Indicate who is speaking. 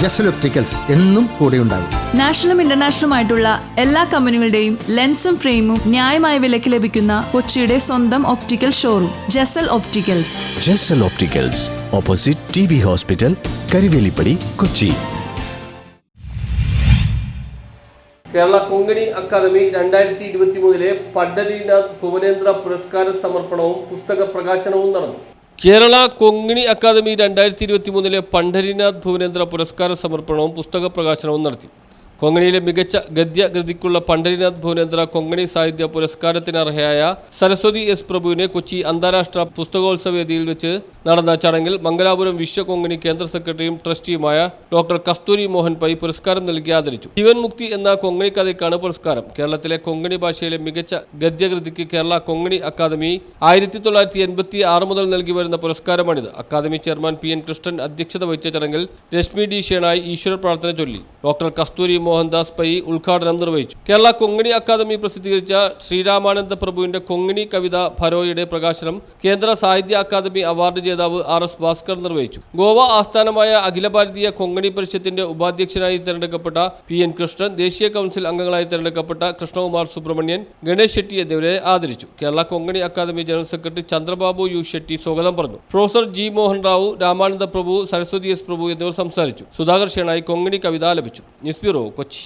Speaker 1: Jasal opticals എന്നും കൂടെയുണ്ടാകും
Speaker 2: നാഷണലും ഇന്റർനാഷണലും ആയിട്ടുള്ള എല്ലാ കമ്പനികളുടെയും ലെൻസും ഫ്രെയിമും ന്യായമായ വിലയ്ക്ക് ലഭിക്കുന്ന കൊച്ചിയുടെ സ്വന്തം optical showroom Jasal opticals.
Speaker 3: Jasal opticals opposite T B hospital Karivelippady Kochi.
Speaker 4: Kerala Konkani academy രണ്ടായിരത്തി ഇരുപത്തി മൂന്നിലെ പണ്ഡരീനാഥ് ഭുവനേന്ദ്ര പുരസ്കാര സമർപ്പണവും പുസ്തക പ്രകാശനവും നടന്നു. കേരള കൊങ്ങിണി അക്കാദമി രണ്ടായിരത്തി ഇരുപത്തി മൂന്നിലെ പണ്ഡരിനാഥ് ഭുവനേന്ദ്ര പുരസ്കാര സമർപ്പണവും പുസ്തക പ്രകാശനവും നടത്തി. കൊങ്ങിണിയിലെ മികച്ച ഗദ്യകൃതിക്കുള്ള പണ്ഡരിനാഥ് ഭുവനേന്ദ്ര കൊങ്ങിണി സാഹിത്യ പുരസ്കാരത്തിനർഹയായ സരസ്വതി എസ് പ്രഭുവിനെ കൊച്ചി അന്താരാഷ്ട്ര പുസ്തകോത്സവ വേദിയിൽ വെച്ച് നടന്ന ചടങ്ങിൽ മംഗലാപുരം വിശ്വകൊങ്കണി കേന്ദ്ര സെക്രട്ടറിയും ട്രസ്റ്റിയുമായ ഡോക്ടർ കസ്തൂരി മോഹൻ പൈ പുരസ്കാരം നൽകി ആദരിച്ചു. ജീവൻ മുക്തി എന്ന കൊങ്കണി കഥയ്ക്കാണ് പുരസ്കാരം. കേരളത്തിലെ കൊങ്കണി ഭാഷയിലെ മികച്ച ഗദ്യകൃതിക്ക് കേരള കൊങ്കണി അക്കാദമി ആയിരത്തി തൊള്ളായിരത്തി എൺപത്തി ആറ് മുതൽ നൽകി വരുന്ന പുരസ്കാരമാണിത്. Academy chairman P N Krishnan അധ്യക്ഷത വഹിച്ച ചടങ്ങിൽ രശ്മി ഡി ഷേണായി ഈശ്വര പ്രാർത്ഥന ചൊല്ലി. ഡോക്ടർ കസ്തൂരി മോഹൻദാസ് പൈ ഉദ്ഘാടനം നിർവഹിച്ചു. കേരള കൊങ്കണി അക്കാദമി പ്രസിദ്ധീകരിച്ച ശ്രീരാമാനന്ദ പ്രഭുവിന്റെ കൊങ്കണി കവിത ഭരോയുടെ പ്രകാശനം കേന്ദ്ര സാഹിത്യ അക്കാദമി അവാർഡ് ജേതാവ് ആർ എസ് ഭാസ്കർ നിർവഹിച്ചു. ഗോവ ആസ്ഥാനമായ അഖില ഭാരതീയ കൊങ്കണി പരിഷത്തിന്റെ ഉപാധ്യക്ഷനായി തെരഞ്ഞെടുക്കപ്പെട്ട പി എൻ കൃഷ്ണൻ ദേശീയ കൗൺസിൽ അംഗങ്ങളായി തെരഞ്ഞെടുക്കപ്പെട്ട കൃഷ്ണകുമാർ സുബ്രഹ്മണ്യൻ ഗണേഷ് ഷെട്ടി എന്നിവരെ ആദരിച്ചു. Kerala Konkani academy general secretary Chandrababu U Shetty സ്വാഗതം പറഞ്ഞു. Professor G Mohan Rao Ramananda Prabhu Saraswati S Prabhu എന്നിവർ സംസാരിച്ചു. സുധാകർ ഷേണായി കൊങ്കണി കവിത ആലപിച്ചു. News bureau Kochi.